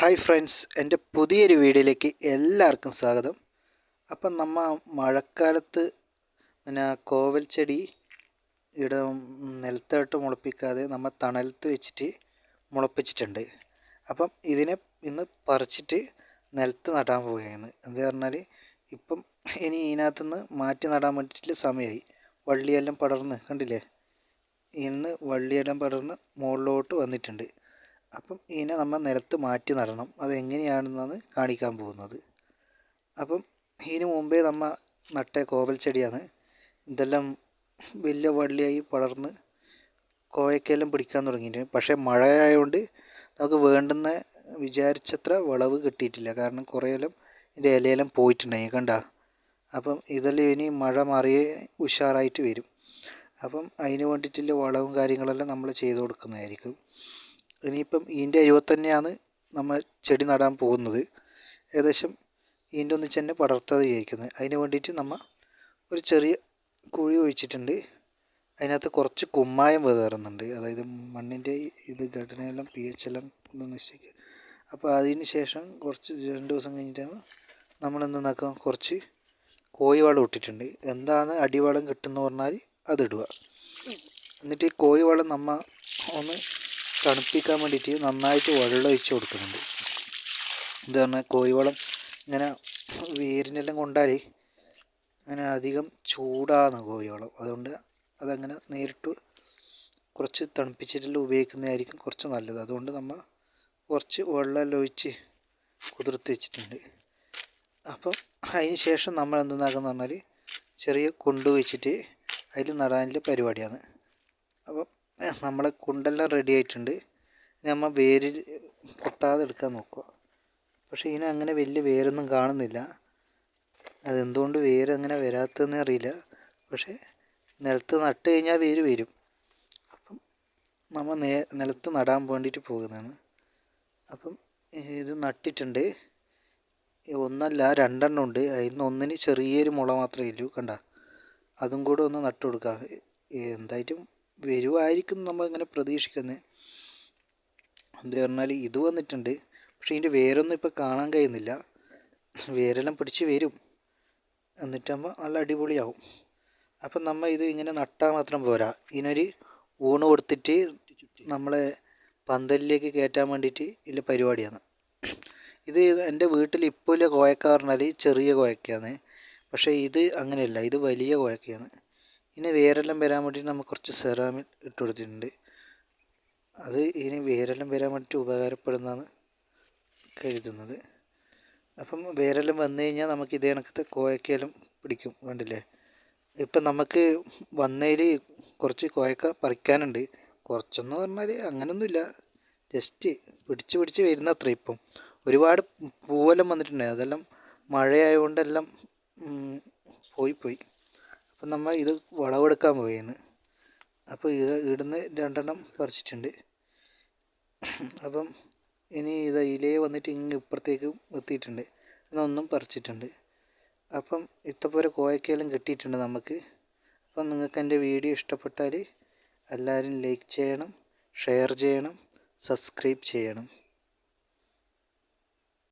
Hi friends എന്റെ പുതിയൊരു വീഡിയോയിലേക്ക് എല്ലാവർക്കും സ്വാഗതം. അപ്പം നമ്മ മഴക്കാലത്ത് പിന്നെ കോവൽ ചെടി ഇട നിലത്തോട്ട് മുളപ്പിക്കാതെ നമ്മൾ തണലത്ത് വെച്ചിട്ട് മുളപ്പിച്ചിട്ടുണ്ട്. അപ്പം ഇതിനെ ഇന്ന് പറിച്ചിട്ട് നിലത്ത് നടാൻ പോവുകയാണ്. എന്ന് പറഞ്ഞാൽ ഇപ്പം ഇനി ഇതിനകത്തുനിന്ന് മാറ്റി നടാൻ വേണ്ടിയിട്ട് സമയമായി വള്ളിയെല്ലാം പടർന്ന് കണ്ടില്ലേ? ഇന്ന് വള്ളിയെല്ലാം പടർന്ന് മുകളിലോട്ട് വന്നിട്ടുണ്ട്. അപ്പം ഇതിനെ നമ്മൾ നിലത്ത് മാറ്റി നടണം. അത് എങ്ങനെയാണെന്നാണ് കാണിക്കാൻ പോകുന്നത്. അപ്പം ഇതിനു മുമ്പേ നമ്മൾ നട്ട കോവൽ ചെടിയാണ്. ഇതെല്ലാം വലിയ വള്ളിയായി പടർന്ന് കോവയ്ക്കെല്ലാം പിടിക്കാൻ തുടങ്ങിയിട്ടുണ്ട്. പക്ഷേ മഴ ആയതുകൊണ്ട് നമുക്ക് വേണ്ടുന്ന വിചാരിച്ചത്ര വിളവ് കിട്ടിയിട്ടില്ല. കാരണം കുറേയെല്ലാം ഇതിന്റെ ഇലയെല്ലാം പോയിട്ടുണ്ടായി. കണ്ട? അപ്പം ഇതെല്ലാം ഇനി മഴ മാറിയേ ഉഷാറായിട്ട് വരും. അപ്പം അതിന് വേണ്ടിയിട്ടുള്ള വളവും കാര്യങ്ങളെല്ലാം നമ്മൾ ചെയ്തു കൊടുക്കുന്നതായിരിക്കും. ഇനിയിപ്പം ഇതിന്റെ അയവ് തന്നെയാണ് നമ്മൾ ചെടി നടാൻ പോകുന്നത്. ഏകദേശം ഇതിന്റെ ഒന്നിച്ച് തന്നെ പടർത്താതെ ജയിക്കുന്നത് അതിന് വേണ്ടിയിട്ട് നമ്മൾ ഒരു ചെറിയ കുഴി ഒഴിച്ചിട്ടുണ്ട്. അതിനകത്ത് കുറച്ച് കുമ്മായം വിതറുന്നുണ്ട്. അതായത് മണ്ണിന്റെ ഇത് ഘടനയെല്ലാം പി എച്ച് എല്ലാം ഒന്ന് നിശ്ചയിക്കുക അപ്പോൾ അതിന് ശേഷം കുറച്ച് രണ്ട് ദിവസം കഴിഞ്ഞിട്ടാണ് നമ്മൾ എന്താക്കാം കുറച്ച് കോഴിവളം ഇട്ടിട്ടുണ്ട് എന്താണ് അടിവളം കിട്ടുമെന്ന് പറഞ്ഞാൽ അതിടുക എന്നിട്ട് ഈ കോഴിവളം നമ്മൾ ഒന്ന് തണുപ്പിക്കാൻ വേണ്ടിയിട്ട് നന്നായിട്ട് വെള്ളം ഒഴിച്ച് കൊടുക്കുന്നുണ്ട്. എന്ന് പറഞ്ഞാൽ കോഴിവളം ഇങ്ങനെ വേരിനെല്ലാം കൊണ്ടാൽ അങ്ങനെ അധികം ചൂടാണ് കോഴിവളം. അതുകൊണ്ട് അതങ്ങനെ നേരിട്ട് കുറച്ച് തണുപ്പിച്ചിട്ടെല്ലാം ഉപയോഗിക്കുന്നതായിരിക്കും കുറച്ച് നല്ലത്. അതുകൊണ്ട് നമ്മൾ കുറച്ച് വെള്ളമെല്ലാം ഒഴിച്ച് കുതിർത്ത് വെച്ചിട്ടുണ്ട്. അപ്പം അതിന് ശേഷം നമ്മൾ എന്തെന്നാക്കുന്ന പറഞ്ഞാൽ ചെറിയ കുണ്ട് വെച്ചിട്ട് അതിൽ നടാനുള്ള പരിപാടിയാണ്. അപ്പം നമ്മളെ കുണ്ടെല്ലാം റെഡി ആയിട്ടുണ്ട്. നമ്മൾ വേര് പൊട്ടാതെ എടുക്കാൻ നോക്കുക. പക്ഷേ ഇതിന് അങ്ങനെ വലിയ വേരൊന്നും കാണുന്നില്ല. അതെന്തുകൊണ്ട് വേര് അങ്ങനെ വരാത്തതെന്ന് അറിയില്ല. പക്ഷേ നിലത്ത് നട്ട് കഴിഞ്ഞാൽ വേര് വരും. അപ്പം നമ്മൾ നേ നിലത്ത് നടാൻ വേണ്ടിയിട്ട് പോകുന്നതാണ്. അപ്പം ഇത് നട്ടിട്ടുണ്ട്. ഒന്നല്ല രണ്ടെണ്ണം ഉണ്ട്. അതിൽ നിന്ന് ഒന്നിന് ചെറിയൊരു മുള മാത്രമേ ഉള്ളൂ കണ്ട. അതും കൂടെ ഒന്ന് നട്ടു കൊടുക്കാം. എന്തായിട്ടും വരുമായിരിക്കും നമ്മൾ ഇങ്ങനെ പ്രതീക്ഷിക്കുന്നത് എന്താ പറഞ്ഞാൽ ഇത് വന്നിട്ടുണ്ട്. പക്ഷേ ഇതിന്റെ വേരൊന്നും ഇപ്പോൾ കാണാൻ കഴിയുന്നില്ല. വേരെല്ലാം പിടിച്ച് വരും. എന്നിട്ടാകുമ്പോൾ നല്ല അടിപൊളിയാവും. അപ്പം നമ്മൾ ഇത് ഇങ്ങനെ നട്ടാൽ മാത്രം പോരാ. ഇതിനൊരു ഊണ് കൊടുത്തിട്ട് നമ്മളെ പന്തലിലേക്ക് കയറ്റാൻ വേണ്ടിയിട്ട് ഇല്ല പരിപാടിയാണ്. ഇത് എന്റെ വീട്ടിൽ ഇപ്പോൾ ഇല്ല കോയക്ക പറഞ്ഞാൽ ചെറിയ കോയക്കയാണ്. പക്ഷേ ഇത് അങ്ങനെയല്ല. ഇത് വലിയ കോയക്കയാണ്. ഇനി വേരെല്ലാം വരാൻ വേണ്ടി നമ്മൾ കുറച്ച് സെറാമിൻ ഇട്ട് കൊടുത്തിട്ടുണ്ട്. അത് ഇനി വേരെല്ലാം വരാൻ വേണ്ടിയിട്ട് ഉപകാരപ്പെടുന്നതാണ് കരുതുന്നത്. അപ്പം വേരെല്ലാം വന്നു കഴിഞ്ഞാൽ നമുക്ക് ഇതേ കണക്കത്തെ കോയക്കയെല്ലാം പിടിക്കും കണ്ടില്ലേ? ഇപ്പം നമുക്ക് വന്നതിൽ കുറച്ച് കോയക്ക പറിക്കാനുണ്ട്. കുറച്ചെന്ന് പറഞ്ഞാൽ അങ്ങനൊന്നുമില്ല. ജസ്റ്റ് പിടിച്ച് പിടിച്ച് വരുന്ന അത്ര ഇപ്പം. ഒരുപാട് പൂവെല്ലാം വന്നിട്ടുണ്ട്. അതെല്ലാം മഴയായതുകൊണ്ടെല്ലാം പോയി പോയി. അപ്പം നമ്മൾ ഇത് വളവെടുക്കാൻ പോയിന്ന്. അപ്പോൾ ഇത് ഇവിടുന്ന് രണ്ടെണ്ണം പറിച്ചിട്ടുണ്ട്. അപ്പം ഇനി ഇത് ഇലയെ വന്നിട്ട് ഇങ്ങ് ഇപ്പുറത്തേക്കും എത്തിയിട്ടുണ്ട്. ഇതൊന്നും പറിച്ചിട്ടുണ്ട്. അപ്പം ഇത്തപ്പോലെ കോയക്കയിലും കിട്ടിയിട്ടുണ്ട് നമുക്ക്. അപ്പം നിങ്ങൾക്ക് എന്റെ വീഡിയോ ഇഷ്ടപ്പെട്ടാൽ എല്ലാവരും ലൈക്ക് ചെയ്യണം ഷെയർ ചെയ്യണം സബ്സ്ക്രൈബ് ചെയ്യണം.